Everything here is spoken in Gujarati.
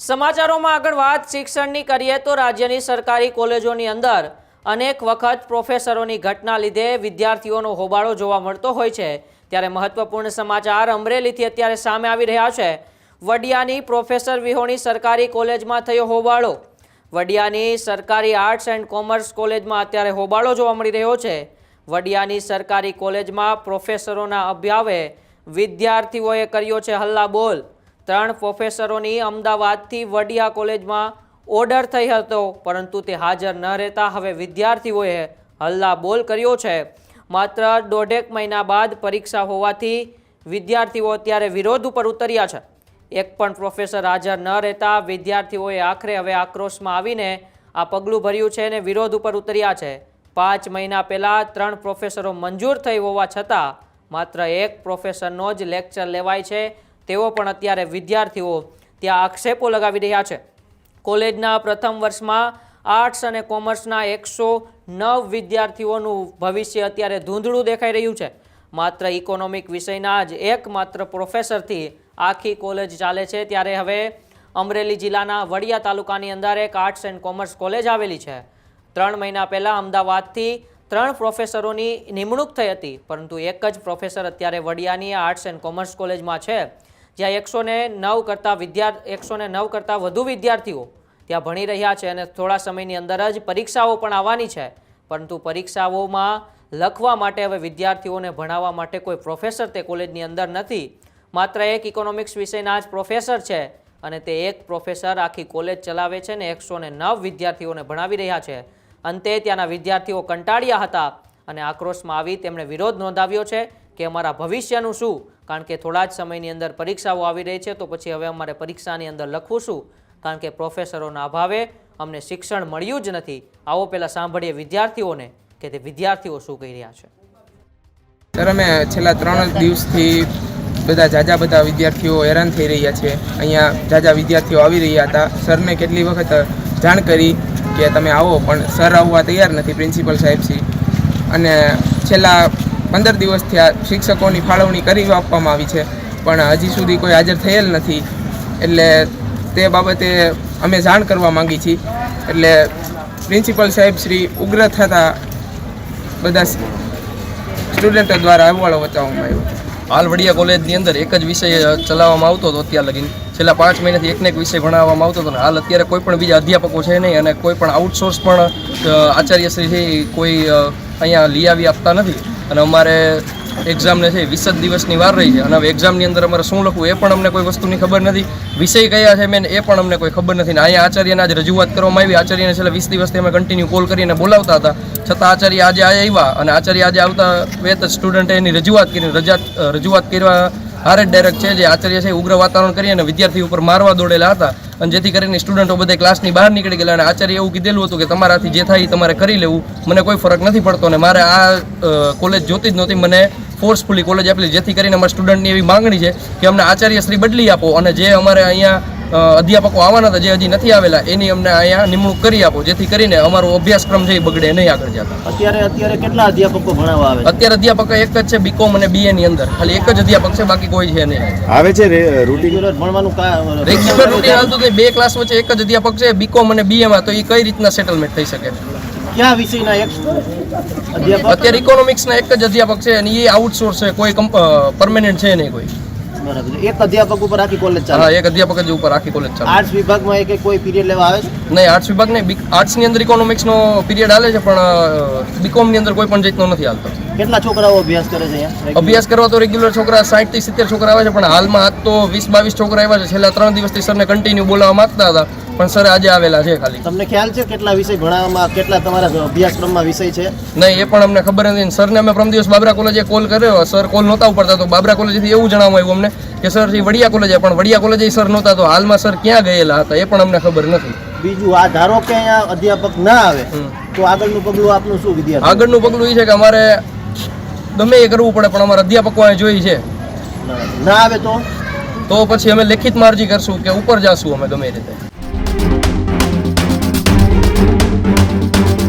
સમાચારોમાં આગળ વાત, શિક્ષણની કરીએ તો રાજ્યની સરકારી કોલેજોની અંદર અનેક વખત પ્રોફેસરોની ઘટના લીધે વિદ્યાર્થીઓનો હોબાળો જોવા મળતો હોય છે. ત્યારે મહત્વપૂર્ણ સમાચાર અમરેલીથી અત્યારે સામે આવી રહ્યા છે. વડિયાની પ્રોફેસર વિહોણી સરકારી કોલેજમાં થયો હોબાળો. વડિયાની સરકારી આર્ટ્સ એન્ડ કોમર્સ કોલેજમાં અત્યારે હોબાળો જોવા મળી રહ્યો છે. વડિયાની સરકારી કોલેજમાં પ્રોફેસરોના અભ્યાવે વિદ્યાર્થીઓએ કર્યો છે હલ્લા બોલ ત્રણ પ્રોફેસરોની અમદાવાદથી વડિયા કોલેજમાં ઓર્ડર થઈ હતો, પરંતુ તે હાજર ન રહેતા હવે વિદ્યાર્થીઓએ હલ્લા બોલ કર્યો છે. માત્ર દોઢેક મહિના બાદ પરીક્ષા હોવાથી વિદ્યાર્થીઓ અત્યારે વિરોધ ઉપર ઉતર્યા છે. એક પણ પ્રોફેસર હાજર ન રહેતા વિદ્યાર્થીઓએ આખરે હવે આક્રોશમાં આવીને આ પગલું ભર્યું છે અને વિરોધ ઉપર ઉતર્યા છે. પાંચ મહિના પહેલાં ત્રણ પ્રોફેસરો મંજૂર થઈ હોવા છતાં માત્ર એક પ્રોફેસરનો જ લેક્ચર લેવાય છે. તેઓ પણ અત્યારે વિદ્યાર્થીઓ ત્યાં આક્ષેપો લગાવી રહ્યા છે. કોલેજના પ્રથમ વર્ષમાં આર્ટ્સ અને કોમર્સના એકસો નવ વિદ્યાર્થીઓનું ભવિષ્ય અત્યારે ધૂંધળું દેખાઈ રહ્યું છે. માત્ર ઇકોનોમિક વિષયના જ એકમાત્ર પ્રોફેસરથી આખી કોલેજ ચાલે છે. ત્યારે હવે અમરેલી જિલ્લાના વડિયા તાલુકાની અંદર એક આર્ટ્સ એન્ડ કોમર્સ કોલેજ આવેલી છે. ત્રણ મહિના પહેલાં અમદાવાદથી ત્રણ પ્રોફેસરોની નિમણૂક થઈ હતી. પરંતુ એક જ પ્રોફેસર અત્યારે વડિયાની આર્ટ્સ એન્ડ કોમર્સ કોલેજમાં છે. જ્યાં એકસો નવ કરતાં વિદ્યાર્થી એકસો નવ કરતાં વધુ વિદ્યાર્થીઓ ત્યાં ભણી રહ્યા છે અને થોડા સમયની અંદર જ પરીક્ષાઓ પણ આવવાની છે. પરંતુ પરીક્ષાઓમાં લખવા માટે હવે વિદ્યાર્થીઓને ભણાવવા માટે કોઈ પ્રોફેસર તે કોલેજની અંદર નથી. માત્ર એક ઇકોનોમિક્સ વિષયના જ પ્રોફેસર છે અને તે એક પ્રોફેસર આખી કોલેજ ચલાવે છે ને એકસો નવ વિદ્યાર્થીઓને ભણાવી રહ્યા છે. અંતે ત્યાંના વિદ્યાર્થીઓ કંટાળ્યા હતા અને આક્રોશમાં આવી તેમણે વિરોધ નોંધાવ્યો છે કે અમારા ભવિષ્યનું શું? કારણ કે થોડા જ સમયની અંદર પરીક્ષાઓ આવી રહી છે, તો પછી હવે અમારે પરીક્ષાની અંદર લખવું શું કારણ કે પ્રોફેસરોના અભાવે અમને શિક્ષણ મળ્યું જ નથી. આવો પહેલાં સાંભળીએ વિદ્યાર્થીઓને કે તે વિદ્યાર્થીઓ શું કહી રહ્યા છે. સર, અમે છેલ્લા ત્રણ દિવસથી બધા જાજા બધા વિદ્યાર્થીઓ હેરાન થઈ રહ્યા છે. અહીંયા જાજા વિદ્યાર્થીઓ આવી રહ્યા હતા. સરને કેટલી વખત જાણ કરી કે તમે આવો, પણ સર આવવા તૈયાર નથી, પ્રિન્સિપલ સાહેબશ્રી અને છેલ્લા પંદર દિવસથી આ શિક્ષકોની ફાળવણી કરી આપવામાં આવી છે. પણ હજી સુધી કોઈ હાજર થયેલ નથી. એટલે તે બાબતે અમે જાણ કરવા માંગી છીએ. એટલે પ્રિન્સિપલ સાહેબ શ્રી ઉગ્ર થતા બધા સ્ટુડન્ટો દ્વારા અહેવાલો વચાવવામાં આવ્યો. હાલ વડિયા કોલેજની અંદર એક જ વિષય ચલાવવામાં આવતો હતો અત્યાર લગીન. છેલ્લા પાંચ મહિનાથી એકને એક વિષય ભણાવવામાં આવતો હતો અને હાલ અત્યારે કોઈ પણ બીજા અધ્યાપકો છે નહીં અને કોઈ પણ આઉટસોર્સ પણ આચાર્યશ્રી છે કોઈ અહીંયા લઈ આવી આપતા નથી. અને અમારે એક્ઝામને છે વીસ જ દિવસની વાર રહી છે. અને હવે એક્ઝામની અંદર અમારે શું લખવું એ પણ અમને કોઈ વસ્તુની ખબર નથી. વિષય કયા છે મેન એ પણ અમને કોઈ ખબર નથી. ને અહીંયા આચાર્યને આજે રજૂઆત કરવામાં આવી. આચાર્યને છેલ્લા વીસ દિવસથી અમે કન્ટિન્યુ કોલ કરીને બોલાવતા હતા. છતાં આચાર્ય આજે આવ્યા અને આચાર્ય આજે આવતા વેત સ્ટુડન્ટે એની રજૂઆત કરી, રજા, રજૂઆત કરવા હારે જ ડાયરેક્ટ છે જે આચાર્ય છે ઉગ્ર વાતાવરણ કરી અને વિદ્યાર્થી ઉપર મારવા દોડેલા હતા. અને જેથી કરીને સ્ટુડન્ટો બધા ક્લાસની બહાર નીકળી ગયેલા અને આચાર્ય એવું કીધેલું હતું કે તમારાથી જે થાય તમારે કરી લેવું. મને કોઈ ફરક નથી પડતો અને મારે આ કોલેજ જોતી જ નહોતી. મને ફોર્સફુલી કોલેજ આપેલી, જેથી કરીને અમારા સ્ટુડન્ટની એવી માંગણી છે કે અમને આચાર્યશ્રી બદલી આપો અને જે અમારે અહીંયા અધ્યાપકો આવવાના હતા જે હજી નથી આવેલા એની અમને અહીંયા નિમણૂક કરી આપો જેથી કરીને અમારો અભ્યાસક્રમ છે એ બગડે નહીં આગળ જતા. અત્યારે અત્યારે કેટલા અધ્યાપકો ભણાવવા આવે અત્યારે અધ્યાપક એક જ છે બીકોમ અને બીએ ની અંદર. ખાલી એક જ અધ્યાપક છે બાકી કોઈ છે નહીં. આવે છે રેગ્યુલર ભણવાનું રેગ્યુલર રૂટીન હાલતું બે ક્લાસ વચ્ચે એક જ અધ્યાપક છે બીકોમ અને બીએ માં તો એ કઈ રીતના સેટલમેન્ટ થઈ શકે? કયા વિષયના અધ્યાપક? અત્યારે ઇકોનોમિક્સના એક જ અધ્યાપક છે અને એ આઉટસોર્સ છે કોઈ પરમેનન્ટ છે નહીં કોઈ. બરાબર એક અધ્યાપક ઉપર આખી કોલેજ હા એક અધ્યાપક જ ઉપર આખી કોલેજ ચાલે. આર્ટ્સ વિભાગમાં એક કોઈ પીરિયડ લેવા આવે છે? નહીં આર્ટ્સ વિભાગ નહીં આર્ટ્સની અંદર ઇકોનોમિક્સનો પીરિયડ હાલે છે પણ બીકોમની અંદર કોઈ પણ જાતનો નથી હાલતો. કેટલા છોકરાઓ અભ્યાસ કરે છે અભ્યાસ કરવા તો રેગ્યુલર છોકરા સાઠથી સિત્તેર છોકરા આવે છે પણ હાલમાં આજ તો વીસ બાવીસ છોકરા આવ્યા છે. છેલ્લા ત્રણ દિવસથી સરને કન્ટિન્યુ બોલાવવા માંગતા હતા. પણ સર આજે આવેલા છે ખાલી. તમને ખ્યાલ છે કેટલા વિષય ભણાવવામાં કેટલા તમારા અભ્યાસક્રમમાં વિષય છે? નહીં એ પણ અમને ખબર નથી. સરને અમે પ્રથમ દિવસ બાબરા કોલેજે કોલ કર્યો. સર કોલ નહોતા ઉપડતા તો બાબરા કોલેજથી એવું જણાવવામાં આવ્યું અમને કે સર વડિયા કોલેજે પણ વડિયા કોલેજે સર નહોતા તો હાલમાં સર ક્યાં ગયેલા હતા એ પણ અમને ખબર નથી. બીજું આ ધારો કે અહીંયા અધ્યાપક ના આવે તો આગળનું પગલું આપનું શું વિદ્યાર્થી? આગળનું પગલું એ છે કે અમારે ગમે એ કરવું પડે પણ અમારા અધ્યાપકો અહીં જોઈ છે. ના આવે તો? તો પછી અમે લેખિતમાં અરજી કરશું કે ઉપર જાશું અમે ગમે રીતે. Thank you.